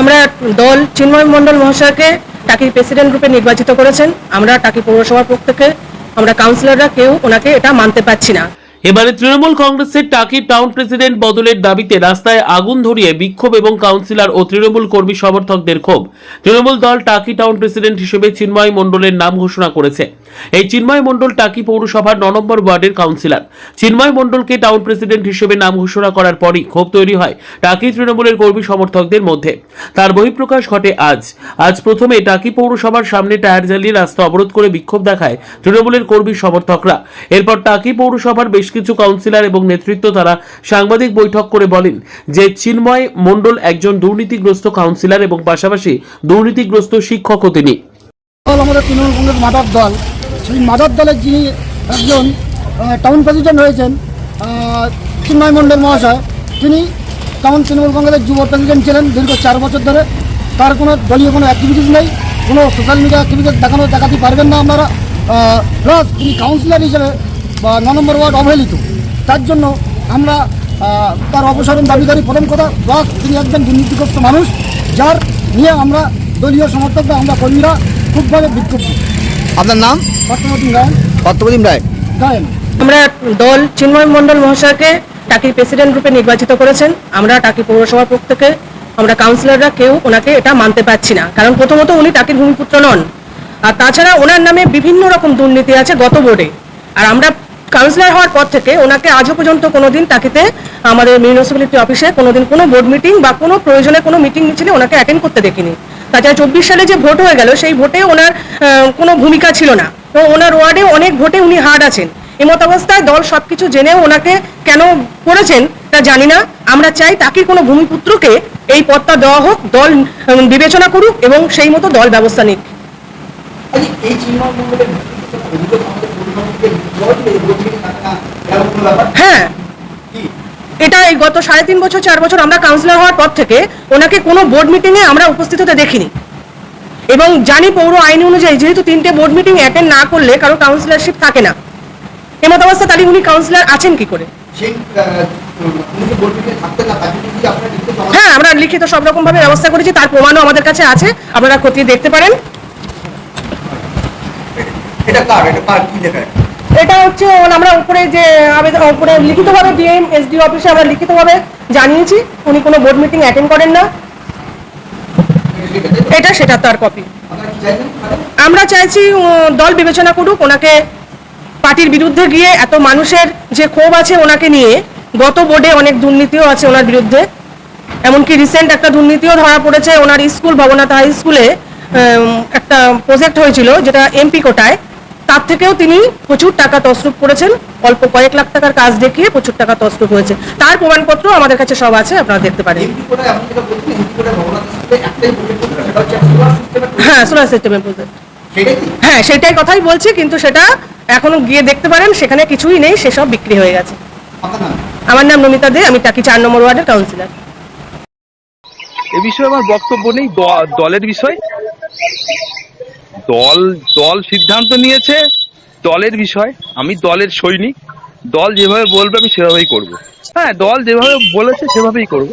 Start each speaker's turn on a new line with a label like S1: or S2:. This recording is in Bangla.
S1: আমরা দল চিন্ময় মণ্ডল মহাশয়কে টাকি প্রেসিডেন্ট রূপে নির্বাচিত করেছেন। আমরা টাকি পৌরসভার পক্ষ থেকে, আমরা কাউন্সিলররা কেউ ওনাকে এটা মানতে পারছি না।
S2: এবারে তৃণমূল কংগ্রেসের টাকি টাউন প্রেসিডেন্ট বদলের দাবিতে রাস্তায় আগুন ধরিয়ে বিক্ষোভ এবং কাউন্সিলর ও তৃণমূল কর্মী সমর্থকদের ক্ষোভ। তৃণমূল দল টাকি টাউন প্রেসিডেন্ট হিসেবে চিন্ময় মণ্ডলের নাম ঘোষণা করেছে। এই চিন্ময় মণ্ডল টাকি পৌরসভার ন নম্বর ওয়ার্ডের কাউন্সিলর। চিন্ময় মণ্ডলকে টাউন প্রেসিডেন্ট হিসেবে নাম ঘোষণা করার পরই ক্ষোভ তৈরি হয় টাকি তৃণমূলের কর্মী সমর্থকদের মধ্যে। তার বহিঃপ্রকাশ ঘটে আজ। আজ প্রথমে টাকি পৌরসভার সামনে টায়ার জ্বালিয়ে রাস্তা অবরোধ করে বিক্ষোভ দেখায় তৃণমূলের কর্মী সমর্থকরা। এরপর টাকি পৌরসভার বেশ কিছু কাউন্সিলর এবং নেতৃত্ব তারা সাংবাদিক বৈঠক করে বলেন যে চিন্ময় মণ্ডল একজন দুর্নীতিগ্রস্ত কাউন্সিলর এবং পাশাপাশি দুর্নীতিগ্রস্ত শিক্ষকও তিনি।
S3: আমাদের তৃণমূল দল। মাদার দলের যিনি একজন টাউন প্রেসিডেন্ট হয়েছেন চিন্ময় মণ্ডল মহাশয়, তিনি টাউন তৃণমূল কংগ্রেসের যুব প্রেসিডেন্ট ছিলেন দীর্ঘ চার বছর ধরে। তার কোনো দলীয় কোনো অ্যাক্টিভিটিস নেই, কোনো সোশ্যাল মিডিয়া অ্যাক্টিভিটিস দেখানো, দেখাতে পারবেন না আপনারা। প্লাস তিনি কাউন্সিলর হিসেবে বা ন নম্বর ওয়ার্ড অবহেলিত। তার জন্য আমরা তার অপসারণ দাবি করি প্রথম কথা প্লাস তিনি একজন দুর্নীতিগ্রস্ত মানুষ যার নিয়ে আমরা দলীয় সমর্থকরা আমরা কর্মীরা খুবভাবে বিক্ষুব্ধ
S4: আপনার নাম?
S3: বর্তমান গায়ন
S4: পদ্মপ্রতিম রায়।
S3: গায়ন।
S1: আমরা দল চিন্ময় মণ্ডল মহাশয়কে টাকির প্রেসিডেন্ট রূপে নির্বাচিত করেছেন। আমরা টাকি পৌরসভার পক্ষ থেকে আমরা কাউন্সিলররা কেউ ওনাকে এটা মানতে পারছি না। কারণ প্রথমত উনি টাকির ভূমিপুত্র নন। আর তাছাড়া ওনার নামে বিভিন্ন রকম দুর্নীতি আছে গত বোর্ডে। আর আমরা কাউন্সিলর হওয়ার পর থেকে ওনাকে আজও পর্যন্ত কোনোদিন তাকিতে আমাদের মিউনিসিপ্যালিটি অফিসে কোনোদিন কোনো বোর্ড মিটিং বা কোনো প্রয়োজনে কোনো মিটিং মিছিলে ওনাকে অ্যাটেন্ড করতে দেখিনি। তাছাড়া চব্বিশ সালে যে ভোট হয়ে গেল, সেই ভোটে ওনার কোনো ভূমিকা ছিল না। তো ওনার ওয়ার্ডে অনেক ভোটে উনি হার্ড আছেন। এমত অবস্থায় দল সব কিছু জেনেও ওনাকে কেন করেছেন তা জানি না। আমরা চাই তাকে কোনো ভূমিপুত্রকে এই পদটা দেওয়া হোক, দল বিবেচনা করুক এবং সেই মতো দল ব্যবস্থা নিক।
S4: এই
S1: হ্যাঁ। এটা এই গত সাড়ে তিন বছর, চার বছর আমরা কাউন্সিলর হওয়ার পর থেকে ওনাকে কোনো বোর্ড মিটিংয়ে আমরা উপস্থিত হতে দেখিনি। এবং জানি পৌর আইন অনুযায়ী যেহেতু তিনটে বোর্ড মিটিং অ্যাটেন্ড না করলে কারও কাউন্সিলরশিপ থাকে না। এমত অবস্থা তাহলে উনি কাউন্সিলর আছেন কি করে? হ্যাঁ আমরা লিখিত সব রকম ভাবে ব্যবস্থা করেছি, তার প্রমাণও আমাদের কাছে আছে, আপনারা খতিয়ে দেখতে পারেন।
S4: এটা কার? এটা কার কি লেখা?
S1: এটা হচ্ছে ওন- আমরা উপরে যে আবেদন উপরে লিখিতভাবে ডিএম এসডিও অফিসে আমরা লিখিতভাবে জানিয়েছি। উনি কোনো বোর্ড মিটিং অ্যাটেন্ড করেন না। এটা সেটা তার কপি? আমরা চাইছি দল বিবেচনা করুক। ওনাকে পার্টির বিরুদ্ধে গিয়ে এত মানুষের যে ক্ষোভ আছে ওনাকে নিয়ে গত বোর্ডে অনেক দুর্নীতিও আছে ওনার বিরুদ্ধে। এমনকি রিসেন্ট একটা দুর্নীতিও ধরা পড়েছে। ওনার স্কুল ভবনাথ হাই স্কুলে একটা প্রজেক্ট হয়েছিল যেটা এমপি কোটায়। তার থেকেও তিনি প্রচুর টাকা তসরুপ করেছেন। অল্প কয়েক লাখ টাকার কাজ দেখিয়ে প্রচুর টাকা তসরুপ হয়েছে। তার প্রমাণপত্র আমাদের কাছে সব আছে আপনারা দেখতে পারেন। হ্যাঁ সোলার প্রজেক্ট হ্যাঁ সেটাই কথাই বলছি কিন্তু সেটা এখনও গিয়ে দেখতে পারেন সেখানে কিছুই নেই সেসব বিক্রি হয়ে গেছে। আমার নাম নমিতা দে আমি টাকি চার নম্বর ওয়ার্ডের কাউন্সিলর
S5: এ বিষয়ে আমার বক্তব্য নেই দলের বিষয়। দল দল সিদ্ধান্ত নিয়েছে দলের বিষয়, আমি দলের সৈনিক। দল যেভাবে বলবে আমি সেভাবেই করব। হ্যাঁ দল যেভাবে বলেছে সেভাবেই করব।